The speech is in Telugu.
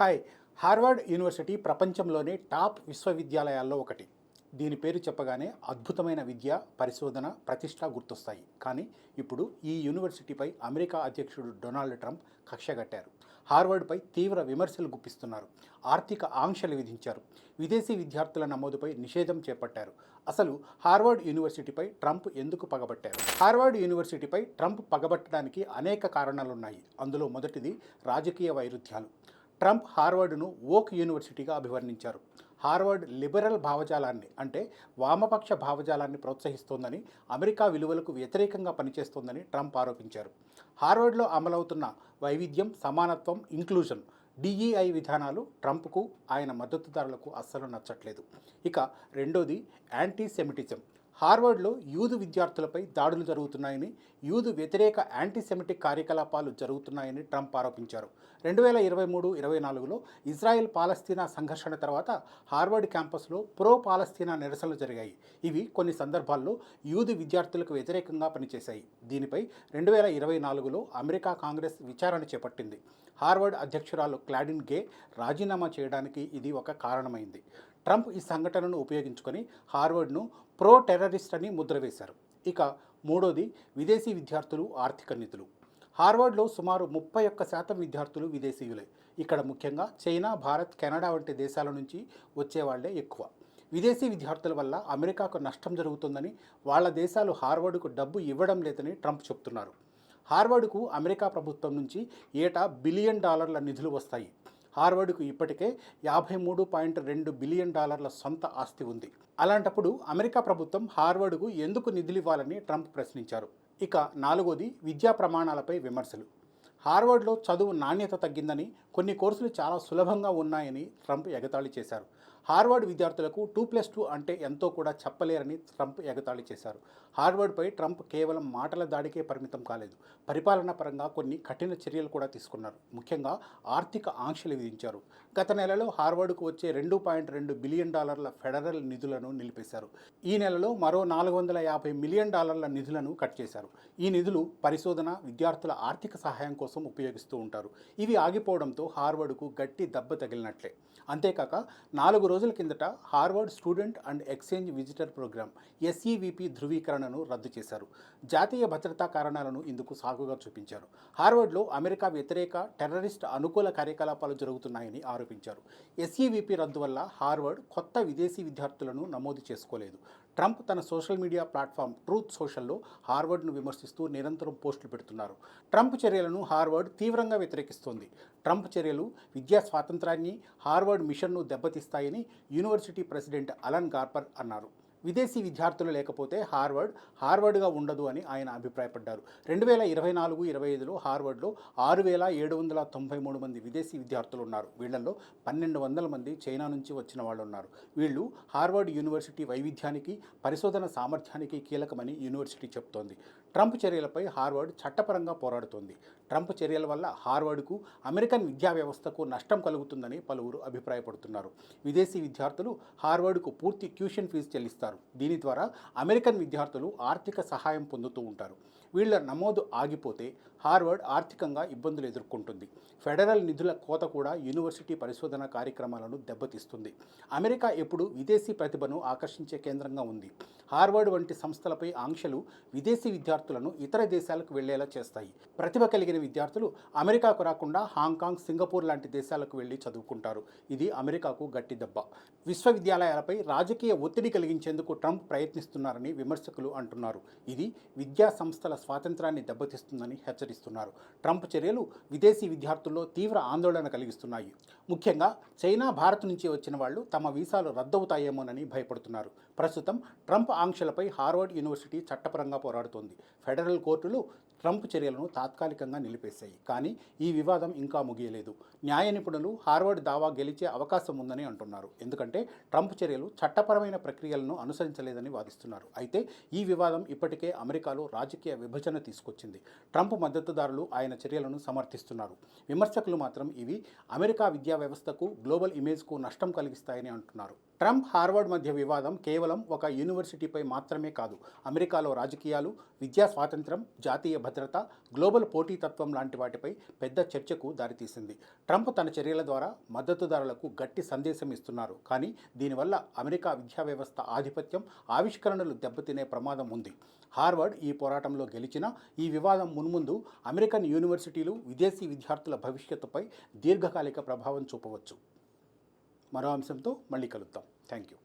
హాయ్ హార్వర్డ్ యూనివర్సిటీ ప్రపంచంలోనే టాప్ విశ్వవిద్యాలయాల్లో ఒకటి. దీని పేరు చెప్పగానే అద్భుతమైన విద్య పరిశోధన ప్రతిష్ట గుర్తొస్తాయి. కానీ ఇప్పుడు ఈ యూనివర్సిటీపై అమెరికా అధ్యక్షుడు డొనాల్డ్ ట్రంప్ కక్షగట్టారు హార్వర్డ్పై తీవ్ర విమర్శలు గుప్పిస్తున్నారు. ఆర్థిక ఆంక్షలు విధించారు. విదేశీ విద్యార్థుల నమోదుపై నిషేధం చేపట్టారు. అసలు హార్వర్డ్ యూనివర్సిటీపై ట్రంప్ ఎందుకు పగబట్టారు? హార్వర్డ్ యూనివర్సిటీపై ట్రంప్ పగబట్టడానికి అనేక కారణాలున్నాయి. అందులో మొదటిది రాజకీయ వైరుధ్యాలు. ట్రంప్ హార్వర్డ్ను ఓక్ యూనివర్సిటీగా అభివర్ణించారు. హార్వర్డ్ లిబరల్ భావజాలాన్ని అంటే వామపక్ష భావజాలాన్ని ప్రోత్సహిస్తోందని అమెరికా విలువలకు వ్యతిరేకంగా పనిచేస్తోందని ట్రంప్ ఆరోపించారు. హార్వర్డ్లో అమలవుతున్న వైవిధ్యం సమానత్వం ఇంక్లూజన్ డిఈఐ విధానాలు ట్రంప్కు ఆయన మద్దతుదారులకు అస్సలు నచ్చట్లేదు. ఇక రెండోది యాంటీ సెమిటిజం హార్వర్డ్లో యూదు విద్యార్థులపై దాడులు జరుగుతున్నాయని యూదు వ్యతిరేక యాంటీసెమిటిక్ కార్యకలాపాలు జరుగుతున్నాయని ట్రంప్ ఆరోపించారు. రెండు వేల ఇరవై మూడు ఇరవై నాలుగులో ఇజ్రాయెల్ పాలస్తీనా సంఘర్షణ తర్వాత హార్వర్డ్ క్యాంపస్లో ప్రో పాలస్తీనా నిరసనలు జరిగాయి. ఇవి కొన్ని సందర్భాల్లో యూదు విద్యార్థులకు వ్యతిరేకంగా పనిచేశాయి. దీనిపై రెండు వేల ఇరవై నాలుగులో అమెరికా కాంగ్రెస్ విచారణ చేపట్టింది. హార్వర్డ్ అధ్యక్షురాలు క్లాడిన్ గే రాజీనామా చేయడానికి ఇది ఒక కారణమైంది. ట్రంప్ ఈ సంఘటనను ఉపయోగించుకొని హార్వర్డ్ను ప్రో టెర్రరిస్ట్ అని ముద్ర వేశారు. ఇక మూడోది విదేశీ విద్యార్థులు ఆర్థిక నిధులు. హార్వర్డ్లో సుమారు ముప్పై ఒక్క శాతం విద్యార్థులు విదేశీయులే. ఇక్కడ ముఖ్యంగా చైనా భారత్ కెనడా వంటి దేశాల నుంచి వచ్చేవాళ్ళే ఎక్కువ. విదేశీ విద్యార్థుల వల్ల అమెరికాకు నష్టం జరుగుతుందని వాళ్ళ దేశాలు హార్వర్డ్కు డబ్బు ఇవ్వడం లేదని ట్రంప్ చెప్తున్నారు. హార్వర్డ్కు అమెరికా ప్రభుత్వం నుంచి ఏటా బిలియన్ డాలర్ల నిధులు వస్తాయి. హార్వర్డ్కు ఇప్పటికే యాభై మూడు పాయింట్ రెండు బిలియన్ డాలర్ల సొంత ఆస్తి ఉంది. అలాంటప్పుడు అమెరికా ప్రభుత్వం హార్వర్డ్కు ఎందుకు నిధులు ఇవ్వాలని ట్రంప్ ప్రశ్నించారు. ఇక నాలుగోది విద్యా ప్రమాణాలపై విమర్శలు. హార్వర్డ్లో చదువు నాణ్యత తగ్గిందని కొన్ని కోర్సులు చాలా సులభంగా ఉన్నాయని ట్రంప్ ఎగతాళి చేశారు. హార్వర్డ్ విద్యార్థులకు టూ ప్లస్ టూ అంటే ఎంతో కూడా చెప్పలేరని ట్రంప్ ఎగతాళి చేశారు. హార్వర్డ్పై ట్రంప్ కేవలం మాటల దాడికే పరిమితం కాలేదు. పరిపాలన పరంగా కొన్ని కఠిన చర్యలు కూడా తీసుకున్నారు. ముఖ్యంగా ఆర్థిక ఆంక్షలు విధించారు. గత నెలలో హార్వర్డ్కు వచ్చే రెండు పాయింట్ రెండు బిలియన్ డాలర్ల ఫెడరల్ నిధులను నిలిపేశారు. ఈ నెలలో మరో నాలుగు వందల యాభై మిలియన్ డాలర్ల నిధులను కట్ చేశారు. ఈ నిధులు పరిశోధన విద్యార్థుల ఆర్థిక సహాయం కోసం ఉపయోగిస్తూ ఉంటారు. ఇవి ఆగిపోవడంతో హార్వర్డ్కు గట్టి దెబ్బ తగిలినట్లే. అంతేకాక నాలుగు రోజుల కిందట Harvard student and exchange visitor programme SEVP ధృవీకరణను రద్దు చేశారు. జాతీయ భద్రతా కారణాలను ఇందుకు సాగుగా చూపించారు. హార్వర్డ్లో అమెరికా వ్యతిరేక టెర్రరిస్ట్ అనుకూల కార్యకలాపాలు జరుగుతున్నాయని ఆరోపించారు. ఎస్ఈవిపి రద్దు వల్ల హార్వర్డ్ కొత్త విదేశీ విద్యార్థులను నమోదు చేసుకోలేదు. ట్రంప్ తన సోషల్ మీడియా ప్లాట్ఫామ్ ట్రూత్ సోషల్లో హార్వర్డ్ను విమర్శిస్తూ నిరంతరం పోస్టులు పెడుతున్నారు. ట్రంప్ చర్యలను హార్వర్డ్ తీవ్రంగా వ్యతిరేకిస్తోంది. ట్రంప్ చర్యలు విద్యా స్వాతంత్రాన్ని హార్వర్డ్ మిషన్ను దెబ్బతీస్తాయని యూనివర్సిటీ ప్రెసిడెంట్ అలన్ గార్పర్ అన్నారు. విదేశీ విద్యార్థులు లేకపోతే హార్వర్డ్ హార్వర్డ్గా ఉండదు అని ఆయన అభిప్రాయపడ్డారు. రెండు వేల ఇరవై నాలుగు ఇరవై ఐదులో హార్వర్డ్లో ఆరు వేల ఏడు వందల తొంభై మూడు మంది విదేశీ విద్యార్థులు ఉన్నారు. వీళ్ళల్లో పన్నెండు వందల మంది చైనా నుంచి వచ్చిన వాళ్ళు ఉన్నారు. వీళ్ళు హార్వర్డ్ యూనివర్సిటీ వైవిధ్యానికి పరిశోధన సామర్థ్యానికి కీలకమని యూనివర్సిటీ చెబుతోంది ట్రంప్ చర్యలపై హార్వర్డ్ చట్టపరంగా పోరాడుతోంది. ట్రంప్ చర్యల వల్ల హార్వర్డ్కు అమెరికన్ విద్యా వ్యవస్థకు నష్టం కలుగుతుందని పలువురు అభిప్రాయపడుతున్నారు. విదేశీ విద్యార్థులు హార్వర్డ్కు పూర్తి ట్యూషన్ ఫీజు చెల్లిస్తారు. దీని ద్వారా అమెరికన్ విద్యార్థులు ఆర్థిక సహాయం పొందుతూ ఉంటారు. వీళ్ళ నమోదు ఆగిపోతే హార్వర్డ్ ఆర్థికంగా ఇబ్బందులు ఎదుర్కొంటుంది. ఫెడరల్ నిధుల కోత కూడా యూనివర్సిటీ పరిశోధన కార్యక్రమాలను దెబ్బతీస్తుంది. అమెరికా ఎప్పుడు విదేశీ ప్రతిభను ఆకర్షించే కేంద్రంగా ఉంది. హార్వర్డ్ వంటి సంస్థలపై ఆంక్షలు విదేశీ విద్యార్థులను ఇతర దేశాలకు వెళ్ళేలా చేస్తాయి. ప్రతిభ కలిగిన విద్యార్థులు అమెరికాకు రాకుండా హాంకాంగ్ సింగపూర్ లాంటి దేశాలకు వెళ్ళి చదువుకుంటారు. ఇది అమెరికాకు గట్టి దెబ్బ. విశ్వవిద్యాలయాలపై రాజకీయ ఒత్తిడి కలిగించేందుకు ట్రంప్ ప్రయత్నిస్తున్నారని విమర్శకులు అంటున్నారు. ఇది విద్యా సంస్థల స్వాతంత్రాన్ని దెబ్బతీస్తుందని హెచ్చరిస్తున్నారు. ట్రంప్ చర్యలు విదేశీ విద్యార్థుల్లో తీవ్ర ఆందోళన కలిగిస్తున్నాయి. ముఖ్యంగా చైనా భారత్ నుంచి వచ్చిన వాళ్ళు తమ వీసాలు రద్దవుతాయేమోనని భయపడుతున్నారు. ప్రస్తుతం ట్రంప్ ఆంక్షలపై హార్వర్డ్ యూనివర్సిటీ చట్టపరంగా పోరాడుతోంది. ఫెడరల్ కోర్టులు ట్రంప్ చర్యలను తాత్కాలికంగా నిలిపేశాయి. కానీ ఈ వివాదం ఇంకా ముగియలేదు. న్యాయ నిపుణులు హార్వర్డ్ దావా గెలిచే అవకాశం ఉందని అంటున్నారు. ఎందుకంటే ట్రంప్ చర్యలు చట్టపరమైన ప్రక్రియలను అనుసరించలేదని వాదిస్తున్నారు. అయితే ఈ వివాదం ఇప్పటికే అమెరికాలో రాజకీయ విభజన తీసుకొచ్చింది. ట్రంప్ మద్దతుదారులు ఆయన చర్యలను సమర్థిస్తున్నారు. విమర్శకులు మాత్రం ఇవి అమెరికా విద్యా వ్యవస్థకు గ్లోబల్ ఇమేజ్కు నష్టం కలిగిస్తాయని అంటున్నారు. ట్రంప్ హార్వర్డ్ మధ్య వివాదం కేవలం ఒక యూనివర్సిటీపై మాత్రమే కాదు అమెరికాలో రాజకీయాలు విద్యా స్వాతంత్రం జాతీయ భద్రత గ్లోబల్ పోటీతత్వం లాంటి వాటిపై పెద్ద చర్చకు దారితీసింది. ట్రంప్ తన చర్యల ద్వారా మద్దతుదారులకు గట్టి సందేశం ఇస్తున్నారు. కానీ దీనివల్ల అమెరికా విద్యా వ్యవస్థ ఆధిపత్యం ఆవిష్కరణలు దెబ్బతినే ప్రమాదం ఉంది. హార్వర్డ్ ఈ పోరాటంలో గెలిచిన ఈ వివాదం మున్ముందు అమెరికన్ యూనివర్సిటీలు విదేశీ విద్యార్థుల భవిష్యత్తుపై దీర్ఘకాలిక ప్రభావం చూపవచ్చు. మరో అంశంతో మళ్ళీ కలుద్దాం. Thank you.